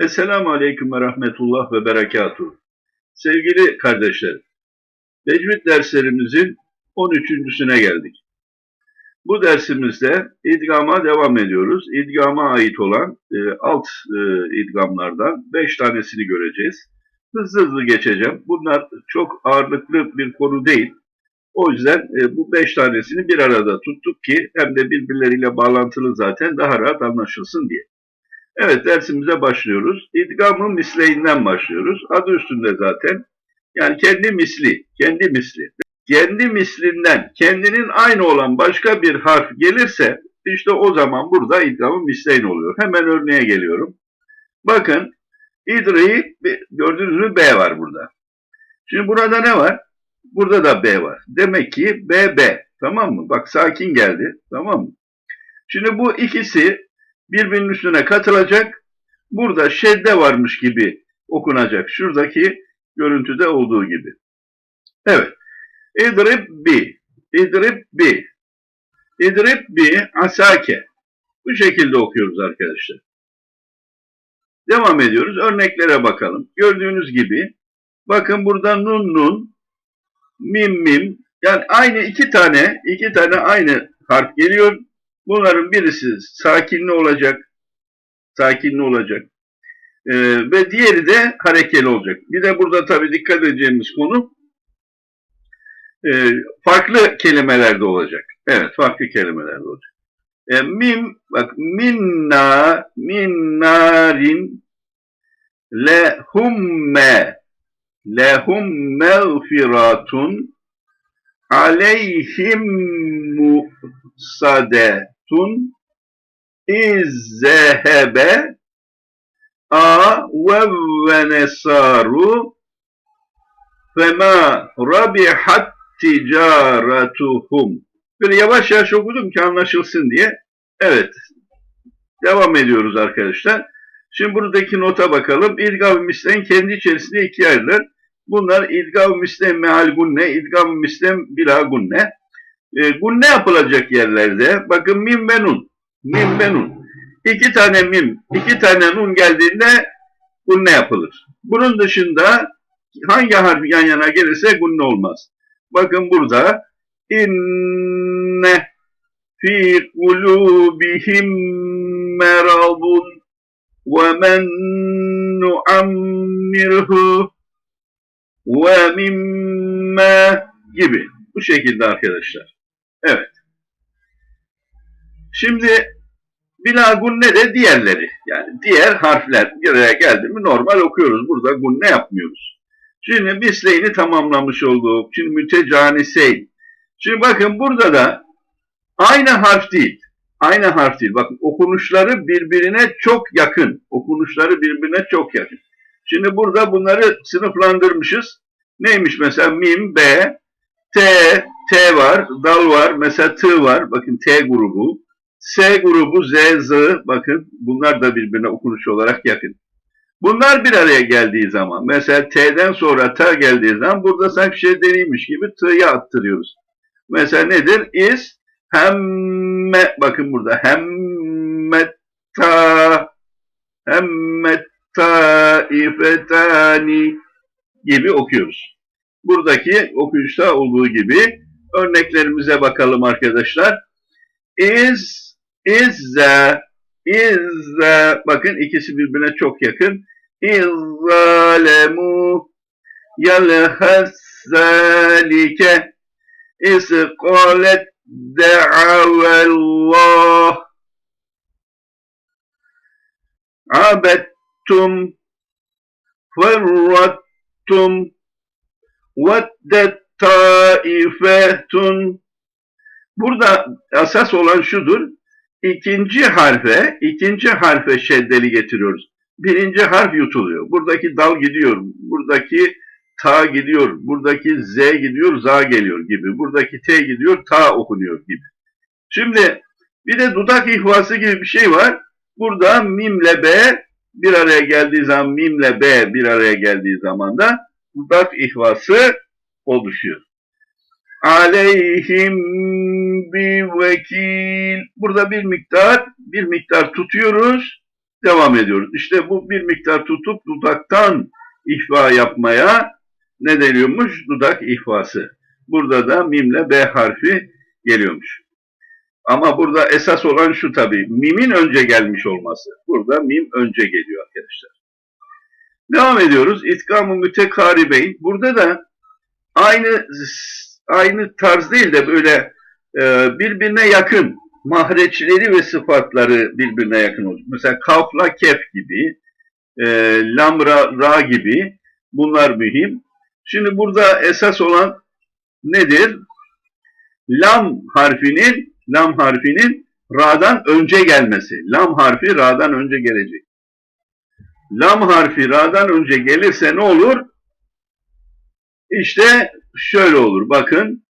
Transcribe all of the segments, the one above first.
Esselamu Aleyküm ve Rahmetullah ve Berekatuhu. Sevgili kardeşlerim, Tecvid derslerimizin 13.süne geldik. Bu dersimizde idgama devam ediyoruz. İdgama ait olan e, alt e, idgamlardan 5 tanesini göreceğiz. Hızlı hızlı geçeceğim. Bunlar çok ağırlıklı bir konu değil. O yüzden e, bu 5 tanesini bir arada tuttuk ki hem de birbirleriyle bağlantılı zaten daha rahat anlaşılsın diye. Evet dersimize başlıyoruz. İdgamı misleyinden başlıyoruz. Adı üstünde zaten. Yani kendi misli, kendi misli. Kendi mislinden kendinin aynı olan başka bir harf gelirse işte o zaman burada idgamı misleyin oluyor. Hemen örneğe geliyorum. Bakın idri gördüğünüz mü B var burada. Şimdi burada ne var? Burada da B var. Demek ki B B. Tamam mı? Bak sakin geldi. Tamam mı? Şimdi bu ikisi birbirinin üstüne katılacak. Burada şedde varmış gibi okunacak. Şuradaki görüntüde olduğu gibi. Evet. İdrib bi. İdrib bi. İdrib bi asake. Bu şekilde okuyoruz arkadaşlar. Devam ediyoruz. Örneklere bakalım. Gördüğünüz gibi bakın burada nun nun, mim mim yani aynı iki tane iki tane aynı harf geliyor. Bunların birisi sakinli olacak. Sakinli olacak. Ee, ve diğeri de harekeli olacak. Bir de burada tabii dikkat edeceğimiz konu e, farklı kelimelerde olacak. Evet, farklı kelimelerde olacak. E, mim, bak, minna, minnarin, lehumme, lehum mağfiratun, aleyhim musadetun, izzehebe, a ve nesaru, fema rabihat ticaretuhum. Böyle yavaş yavaş okudum ki anlaşılsın diye. Evet. Devam ediyoruz arkadaşlar. Şimdi buradaki nota bakalım. İdgam-ı mislen kendi içerisinde ikiye ayrılır. Bunlar idgam-ı mislen meal gunne, idgam-ı mislen bila gunne. E, gunne yapılacak yerlerde. Bakın mim ve nun. Mim ve nun. İki tane mim, iki tane nun geldiğinde gunne yapılır. Bunun dışında hangi harf yan yana gelirse gunne olmaz. Bakın burada inne fi kulubihim meradun ve men nuammirhu ve mimme gibi. Bu şekilde arkadaşlar. Evet. Şimdi bila gunne de diğerleri. Yani diğer harfler bir geldi mi normal okuyoruz. Burada gunne yapmıyoruz. Şimdi misleyini tamamlamış olduk. Şimdi mütecaniseyn. Şimdi bakın burada da aynı harf değil. Aynı harf değil. Bakın okunuşları birbirine çok yakın. Okunuşları birbirine çok yakın. Şimdi burada bunları sınıflandırmışız. Neymiş mesela mim, b, t, t var, dal var, mesela t var. Bakın t grubu. S grubu, z, z. Bakın bunlar da birbirine okunuş olarak yakın. Bunlar bir araya geldiği zaman, mesela T'den sonra T geldiği zaman burada sanki şey deneymiş gibi T'yi attırıyoruz. Mesela nedir? Is hemme, bakın burada hemmetta hemmetta ifetani gibi okuyoruz. Buradaki okuyuşta olduğu gibi örneklerimize bakalım arkadaşlar. Is, is the, is the, bakın ikisi birbirine çok yakın. Is zalemu yalhas zalike is qalet da'avallah abettum ferrattum veddet taifetun. Burada esas olan şudur. İkinci harfe, ikinci harfe şeddeli getiriyoruz. Birinci harf yutuluyor. Buradaki dal gidiyor. Buradaki ta gidiyor. Buradaki z gidiyor, za geliyor gibi. Buradaki t gidiyor, ta okunuyor gibi. Şimdi bir de dudak ihvası gibi bir şey var. Burada mimle b bir araya geldiği zaman mimle b bir araya geldiği zaman da dudak ihvası oluşuyor. Aleyhim bi vekil. Burada bir miktar, bir miktar tutuyoruz, devam ediyoruz. İşte bu bir miktar tutup dudaktan ihva yapmaya ne deniyormuş? Dudak ihvası. Burada da mimle b harfi geliyormuş. Ama burada esas olan şu tabii, mimin önce gelmiş olması. Burada mim önce geliyor arkadaşlar. Devam ediyoruz. İtkam-ı mütekaribeyn. Burada da aynı aynı tarz değil de böyle e, birbirine yakın mahreçleri ve sıfatları birbirine yakın olacak. Mesela kafla kef gibi, e, lamra ra gibi bunlar mühim. Şimdi burada esas olan nedir? Lam harfinin lam harfinin ra'dan önce gelmesi. Lam harfi ra'dan önce gelecek. Lam harfi ra'dan önce gelirse ne olur? İşte şöyle olur. Bakın.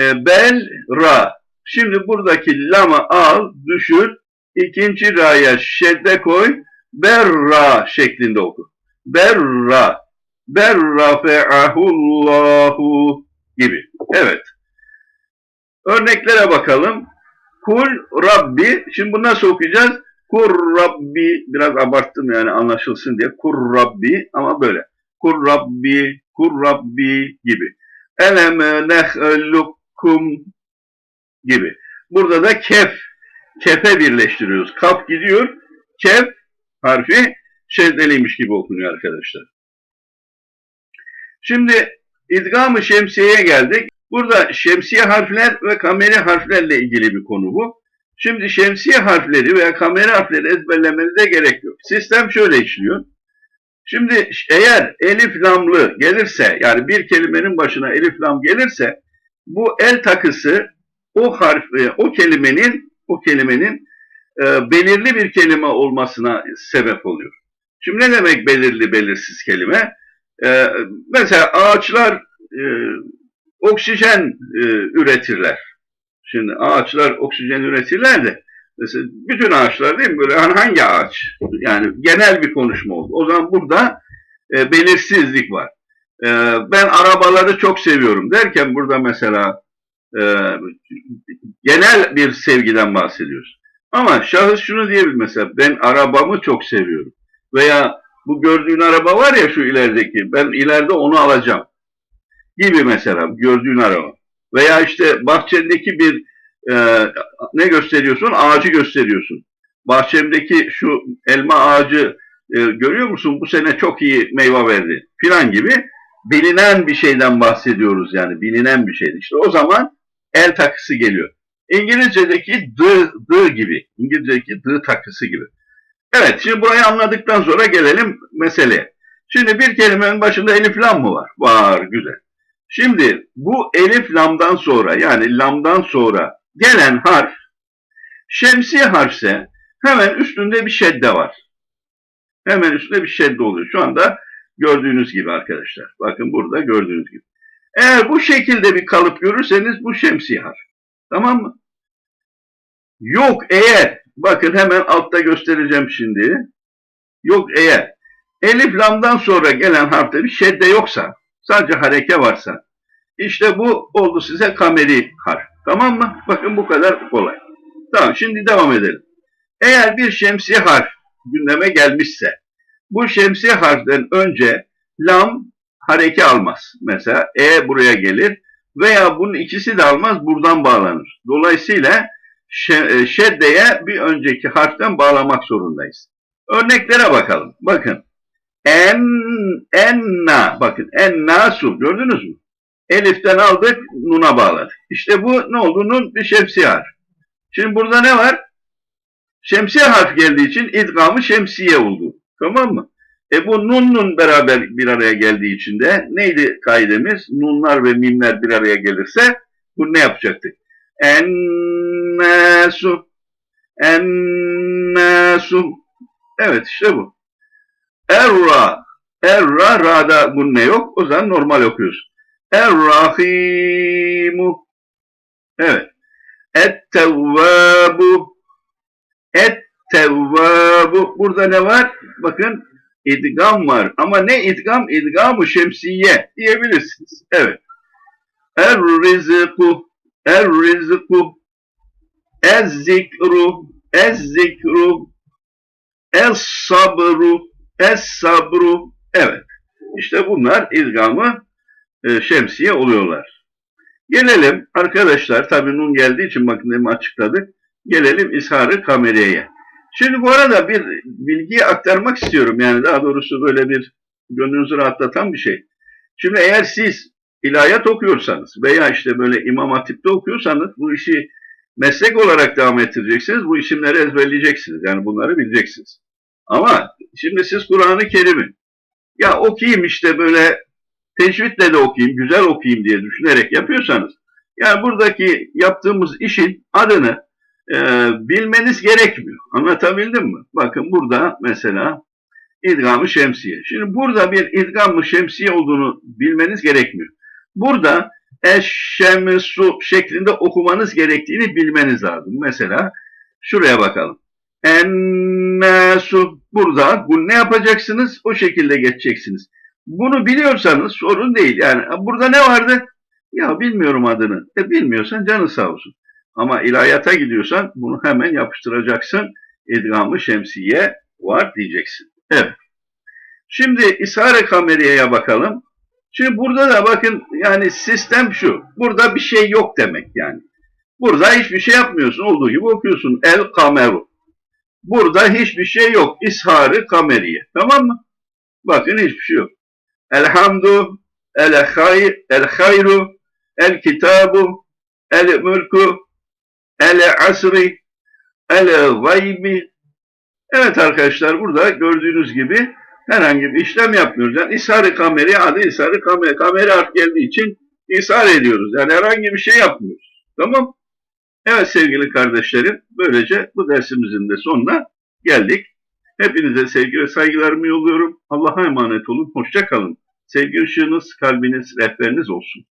E, bel ra. Şimdi buradaki lama al, düşür. İkinci ra'ya şedde koy. Berra şeklinde oku. Berra. Berra fe'ahullahu gibi. Evet. Örneklere bakalım. Kul Rabbi. Şimdi bunu nasıl okuyacağız? Kur Rabbi. Biraz abarttım yani anlaşılsın diye. Kur Rabbi ama böyle. Kur Rabbi, Kur Rabbi gibi. Elem nehlukum gibi. Burada da kef. Kefe birleştiriyoruz. Kaf gidiyor. Kef harfi şeddeliymiş gibi okunuyor arkadaşlar. Şimdi idgam-ı şemsiyeye geldik. Burada şemsiye harfler ve kameri harflerle ilgili bir konu bu. Şimdi şemsiye harfleri veya kameri harfleri ezberlemenize gerek yok. Sistem şöyle işliyor. Şimdi eğer elif lamlı gelirse yani bir kelimenin başına elif lam gelirse bu el takısı o harfi, o kelimenin o kelimenin e, belirli bir kelime olmasına sebep oluyor. Şimdi ne demek belirli belirsiz kelime? E, mesela ağaçlar e, oksijen e, üretirler. Şimdi ağaçlar oksijen üretirler de mesela bütün ağaçlar değil mi? Böyle hani hangi ağaç? Yani genel bir konuşma oldu. O zaman burada e, belirsizlik var. E, ben arabaları çok seviyorum derken burada mesela e, genel bir sevgiden bahsediyoruz. Ama şahıs şunu diyebilir mesela ben arabamı çok seviyorum. Veya bu gördüğün araba var ya şu ilerideki ben ileride onu alacağım gibi mesela gördüğün araba. Veya işte bahçendeki bir e, ne gösteriyorsun? Ağacı gösteriyorsun. Bahçemdeki şu elma ağacı e, görüyor musun? Bu sene çok iyi meyve verdi filan gibi bilinen bir şeyden bahsediyoruz yani bilinen bir şeydi. İşte o zaman el takısı geliyor. İngilizce'deki the, the gibi. İngilizce'deki the takısı gibi. Evet şimdi burayı anladıktan sonra gelelim meseleye. Şimdi bir kelimenin başında elif lam mı var? Var güzel. Şimdi bu elif lamdan sonra yani lamdan sonra gelen harf şemsi harfse hemen üstünde bir şedde var. Hemen üstünde bir şedde oluyor. Şu anda gördüğünüz gibi arkadaşlar. Bakın burada gördüğünüz gibi. Eğer bu şekilde bir kalıp görürseniz bu şemsi harf. Tamam mı? Yok eğer bakın hemen altta göstereceğim şimdi. Yok eğer elif lamdan sonra gelen harfte bir şedde yoksa sadece hareke varsa işte bu oldu size kameri harf. Tamam mı? Bakın bu kadar kolay. Tamam şimdi devam edelim. Eğer bir şemsiye harf gündeme gelmişse bu şemsiye harften önce lam hareke almaz. Mesela e buraya gelir veya bunun ikisi de almaz buradan bağlanır. Dolayısıyla şeddeye bir önceki harften bağlamak zorundayız. Örneklere bakalım. Bakın. En, enna. Bakın. Ennasu. Gördünüz mü? Elif'ten aldık. Nun'a bağladık. İşte bu ne oldu? Nun bir şemsiye harf. Şimdi burada ne var? Şemsiye harf geldiği için idgamı şemsiye oldu. Tamam mı? E bu nun nun beraber bir araya geldiği için de neydi kaidemiz? Nunlar ve mimler bir araya gelirse bu ne yapacaktık? Ennasu. Ennasu. Evet işte bu. Erra. Erra. Ra'da gunne yok. O zaman normal okuyoruz. Errahimu. Evet. Et-tevvabu. Et-tevvabu. Burada ne var? Bakın idgam var. Ama ne idgam? İdgam-ı şemsiye diyebilirsiniz. Evet. Er-rizku. Er-rizku. Ez-zikru. Ez-zikru. Es-sabru. Es-sabru. Evet. İşte bunlar idgamı e, şemsiye oluyorlar. Gelelim arkadaşlar, tabii nun geldiği için bakın açıkladık. Gelelim ishar-ı kameriyeye. Şimdi bu arada bir bilgiyi aktarmak istiyorum. Yani daha doğrusu böyle bir gönlünüzü rahatlatan bir şey. Şimdi eğer siz ilahiyat okuyorsanız veya işte böyle imam hatipte okuyorsanız bu işi meslek olarak devam ettireceksiniz. Bu isimleri ezberleyeceksiniz. Yani bunları bileceksiniz. Ama şimdi siz Kur'an-ı Kerim'i ya okuyayım işte böyle tecvidle de okuyayım, güzel okuyayım diye düşünerek yapıyorsanız yani buradaki yaptığımız işin adını e, bilmeniz gerekmiyor. Anlatabildim mi? Bakın burada mesela idgam-ı şemsiye. Şimdi burada bir idgam-ı şemsiye olduğunu bilmeniz gerekmiyor. Burada eşşemsu şeklinde okumanız gerektiğini bilmeniz lazım. Mesela şuraya bakalım. Ennasu burada bu ne yapacaksınız? O şekilde geçeceksiniz. Bunu biliyorsanız sorun değil. Yani burada ne vardı? Ya bilmiyorum adını. E bilmiyorsan canı sağ olsun. Ama ilahiyata gidiyorsan bunu hemen yapıştıracaksın. İdgamı şemsiye var diyeceksin. Evet. Şimdi ishare kameriyeye bakalım. Şimdi burada da bakın yani sistem şu. Burada bir şey yok demek yani. Burada hiçbir şey yapmıyorsun. Olduğu gibi okuyorsun. El kameru. Burada hiçbir şey yok. İshari kameriye. Tamam mı? Bakın hiçbir şey yok. Elhamdu, el, hayr, el hayru, el kitabu, el mülku, el asri, el gaybi. Evet arkadaşlar burada gördüğünüz gibi herhangi bir işlem yapmıyoruz. Yani ishar-ı kameri adı ishar-ı kameri. Kameri harf geldiği için ishar ediyoruz. Yani herhangi bir şey yapmıyoruz. Tamam Evet sevgili kardeşlerim, böylece bu dersimizin de sonuna geldik. Hepinize sevgi ve saygılarımı yolluyorum. Allah'a emanet olun, hoşça kalın. Sevgi ışığınız, kalbiniz, rehberiniz olsun.